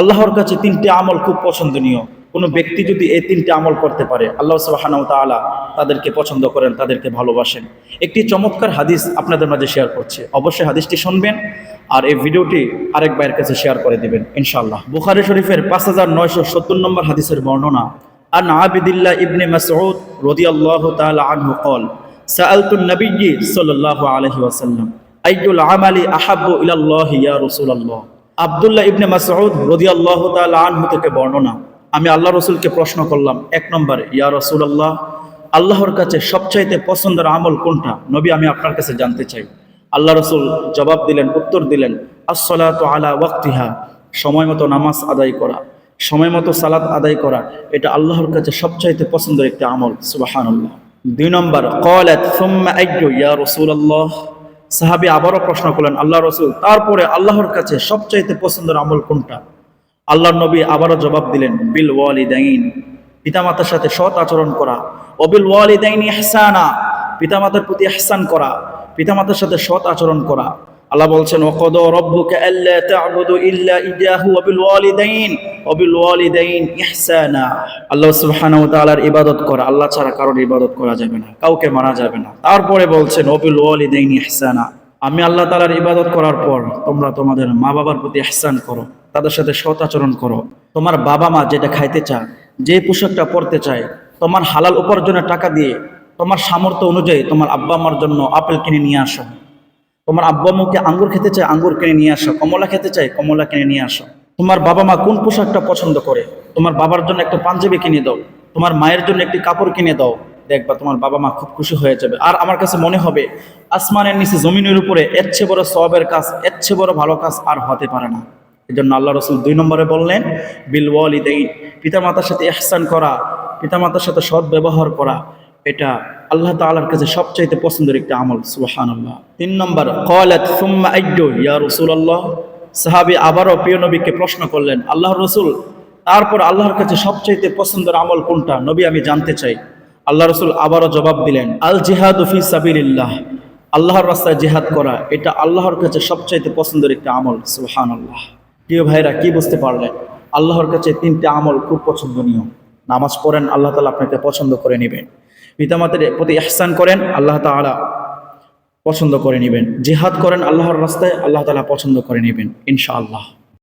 আল্লাহর কাছে তিনটি আমল খুব পছন্দনীয়। কোনো ব্যক্তি যদি এই তিনটি আমল করতে পারে, আল্লাহ সাবাহানাউ তালা তাদেরকে পছন্দ করেন, তাদেরকে ভালোবাসেন। একটি চমৎকার হাদিস আপনাদের মাঝে শেয়ার করছে। অবশ্যই হাদিসটি শুনবেন আর এই ভিডিওটি আরেক ভাইয়ের কাছে শেয়ার করে দেবেন, ইনশাআল্লাহ। বুখারি শরীফের পাঁচ হাজার নয়শো সত্তর নম্বর হাদিসের বর্ণনা, আন আবিদুল্লাহ ইবনে মাসউদ রদি আল্লাহ তালা আনহু কল সাআলতুন নবী সাল আলহি ওয়াসাল্লাম, আইয়ুল আমালি আহাব্বু ইলাল্লাহি ইয়া রাসূলুল্লাহ। আবদুল্লাহ ইবনে মাসউদ রাদিয়াল্লাহু তাআলা আনহু থেকে বর্ণনা। আমি আল্লাহ রসুলকে প্রশ্ন করলাম, এক নম্বরে, ইয়া রাসূলুল্লাহ, আল্লাহর কাছে সবচাইতে পছন্দের আমল কোনটা? নবী, আমি আপনার কাছে জানতে চাই। আল্লাহ রসুল জবাব দিলেন, উত্তর দিলেন, আসসালাতু আলা ওয়াক্তিহা, সময় মতো নামাজ আদায় করা, সময় মতো সালাত আদায় করা, এটা আল্লাহর কাছে সবচাইতে পছন্দের একটি আমল, সুবাহানুল্লাহ। দুই নম্বর কলাত সুম্মা ইয়া রাসূলুল্লাহ। সাহাবী আবারও প্রশ্ন করলেন, আল্লাহ রসুল, তারপরে আল্লাহর কাছে সবচাইতে পছন্দের আমল কোনটা? আল্লাহর নবী আবারও জবাব দিলেন, বিল ওয়ালি ওয়ালিদাইন, পিতামাতার সাথে সৎ আচরণ করা। অবিল ওয়ালি ওয়ালিদাইন ইহসানা, পিতামাতার প্রতি ইহসান করা, পিতামাতার সাথে সৎ আচরণ করা। আল্লাহ বলছেন ওকদ রব্বুকা আল্লা ইল্লা ইয়্যাহু ওয়া ওয়া বিল ওয়ালিদাইন ইহসানা আল্লাহ ইবাদত করা, আল্লাহ ছাড়া কারোর ইবাদত করা যাবে না, কাউকে মানা যাবে না। তারপরে বলছেন ওয়া বিল ওয়ালিদাইন ইহসানা। আমি আল্লাহ তালার ইবাদত করার পর তোমরা তোমাদের মা বাবার প্রতি ইহসান করো, তাদের সাথে সৎ আচরণ করো। তোমার বাবা মা যেটা খাইতে চায়, যে পোশাকটা পরতে চায়, তোমার হালাল উপার্জনের টাকা দিয়ে, তোমার সামর্থ্য অনুযায়ী তোমার আব্বা মার জন্য আপেল কিনে নিয়ে আসো। তোমার আব্বা মুখে আঙ্গুর খেতে চায়, আঙ্গুর কিনে নিয়ে আসো। কমলা খেতে চায়, কমলা কিনে নিয়ে আসো। তোমার বাবা মা কোন পোশাকটা পছন্দ করে? তোমার বাবার জন্য একটা পাঞ্জাবি কিনে দাও। তোমার মায়ের জন্য একটি কাপড় কিনে দাও। দেখবা তোমার বাবা মা খুব খুশি হয়ে যাবে। আর আমার কাছে মনে হবে, আসমানের নিচে জমিনের উপরে এর চেয়ে বড় সবের কাজ, এর চেয়ে বড় ভালো কাজ আর হতে পারে না। এই জন্য আল্লাহ রসুল দুই নম্বরে বললেন, বিল ওয়ালিদাইন, পিতামাতার সাথে ইহসান করা, পিতামাতার সাথে সৎ ব্যবহার করা, এটা আল্লাহ তাআলার কাছে সবচাইতে পছন্দের একটা আমল, সুবহানাল্লাহ। তিন নম্বর, ক্বালাত সুম্মা আইয়ু ইয়া রাসূলুল্লাহ। সাহাবী আবারও প্রিয় নবীকে প্রশ্ন করলেন, আল্লাহর রসুল, তারপর আল্লাহর কাছে সবচাইতে পছন্দের আমল কোনটা? নবী, আমি জানতে চাই। আল্লাহ রসুল আবারও জবাব দিলেন, আল জিহাদু ফি সাবিলিল্লাহ। আল্লাহর রাস্তায় জিহাদ করা, এটা আল্লাহর কাছে সবচাইতে পছন্দের একটা আমল সুহান আল্লাহ প্রিয় ভাইরা কি বুঝতে পারলেন? আল্লাহর কাছে তিনটে আমল খুব পছন্দনীয়। নামাজ পড়েন, আল্লাহ তালা আপনাকে পছন্দ করে নেবেন। পিতামাতার প্রতি ইহসান করেন, আল্লাহ তাআলা পছন্দ করে নেবেন। জেহাদ করেন আল্লাহর রাস্তায় আল্লাহ তালা পছন্দ করে নেবেন ইনশাআল্লাহ।